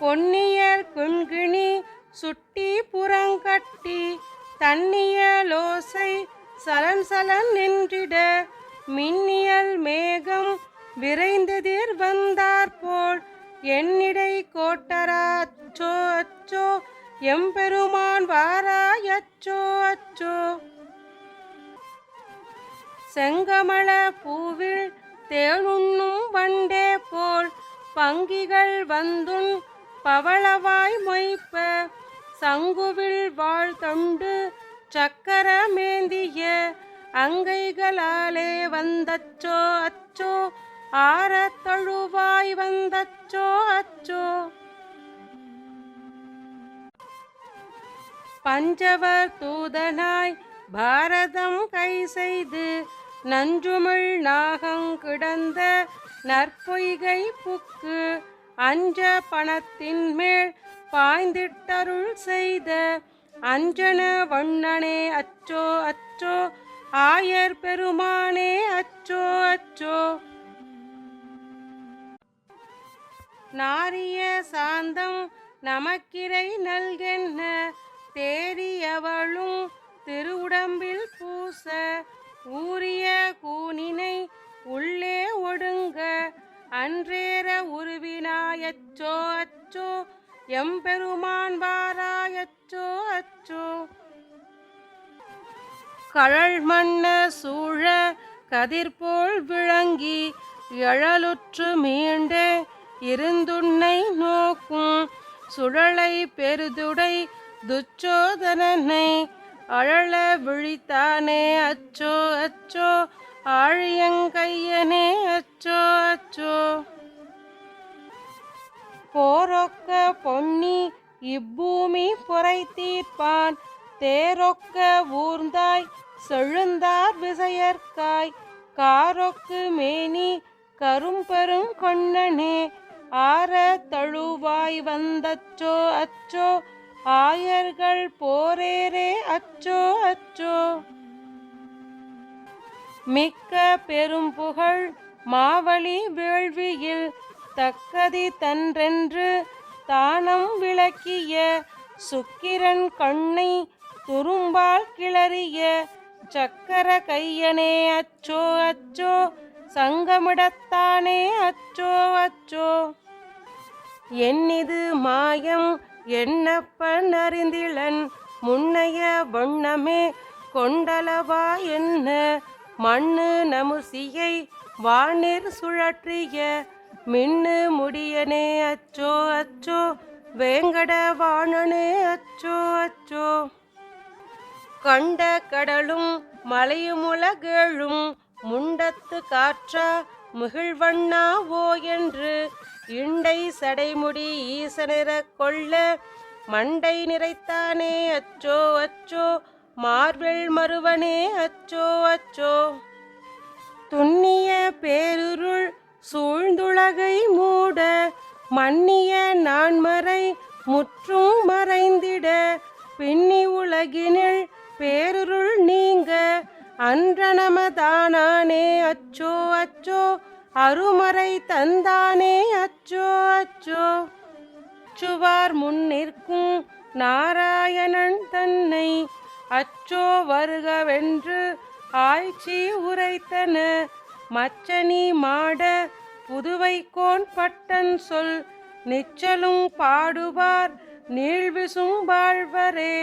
பொன்னியர் குண்கிணி சுட்டி புறங்கட்டி தன்னியலோசை சலன் சலன் நின்றிட மின்னியல் மேகம் விரைந்ததிர் வந்தாற்போல் என்னிடை கோட்டரா அச்சோ அச்சோ எம்பெருமான் வாராய் அச்சோ அச்சோ. செங்கமல பூவில் தேனுண்ணும் வண்டே போல் பங்கிகள் வந்துன் பவளவாய் மொய்ப்ப சங்குவில் வாழ் தொண்டு சக்கரமேந்திய அங்கைகளாலே வந்தச்சோ அச்சோ ஆரத்தழுவாய் வந்தச்சோ அச்சோ. பஞ்சவர் தூதனாய் பாரதம் கை செய்து நஞ்சுமிழ் நாகங் கிடந்த நற்பொய்கை புக்கு அஞ்ச பணத்தின் மேல் பாய்ந்திட்டருள் செய்த அஞ்சன வண்ணனே அச்சோ அச்சோ ஆயர் பெருமானே அச்சோ அச்சோ. நாரிய சாந்தம் நமக்கிரை நல்கென்ன தேறியவளும் திருவுடம்பில் பூச ஊர் உருவினாயச்சோ அச்சோ எம்பெருமான் வாராயச்சோ அச்சோ கழல் மன்ன சூழ கதிர்போல் விளங்கி எழலுற்று மீண்டே இருந்துன்னை நோக்கும் சுழலை பெருதுடை துச்சோதனனை அழல விழித்தானே அச்சோ அச்சோ. ஆழியங்கையனே அச்சோ அச்சோ. போரொக்க பொன்னி இப்பூமி பொறை தீர்ப்பான் தேரொக்க ஊர்ந்தாய் செழுந்தார் விசையற்காய். காரொக்கு மேனி கரும்பெரும் கொண்ணனே ஆற தழுவாய் வந்தச்சோ அச்சோ. ஆயர்கள் போரேரே அச்சோ அச்சோ. மிக்க பெரும் புகழ் மாவழி வேள்வியில் தக்கதி தன்றென்று தானம் விளக்கிய சுக்கிரன் கண்ணை துரும்பால் கிளறிய சக்கர கையனே அச்சோ அச்சோ சங்கமிடத்தானே அச்சோ அச்சோ. என்னிது மாயம் என்னப்பன் அறிந்திலன் முன்னைய வண்ணமே கொண்டலவா என்ன? மண்ணு நமுசியை வானிற் சுழற்றிய மின்னு முடியனே அச்சோ அச்சோ. வேங்கட வாணனே அச்சோ அச்சோ. கண்ட கடலும் மலையுமுலகேழும் முண்டத்து காற்றா முகிழ்வண்ணா ஓ என்று இண்டை சடைமுடி ஈசனிற கொள்ள மண்டை நிறைத்தானே அச்சோ அச்சோ. மார்வெள் மறுவனே அச்சோ அச்சோ. துண்ணிய பேருருள் மன்னிய நான்மறை முற்றும் மறைந்திட பின்னி உலகினில் பேருருள் நீங்க அன்றனமதானானே அச்சோ அச்சோ அருமறை தந்தானே அச்சோ அச்சோ. சுவார் முன் நிற்கும் நாராயணன் தன்னை அச்சோ வருகவென்று ஆய்ச்சி உரைத்தன மச்சனி மாட புதுவை கோன் பட்டன் சொல் நிச்சலும் பாடுவார் நீழ்விசும் வாழ்வரே.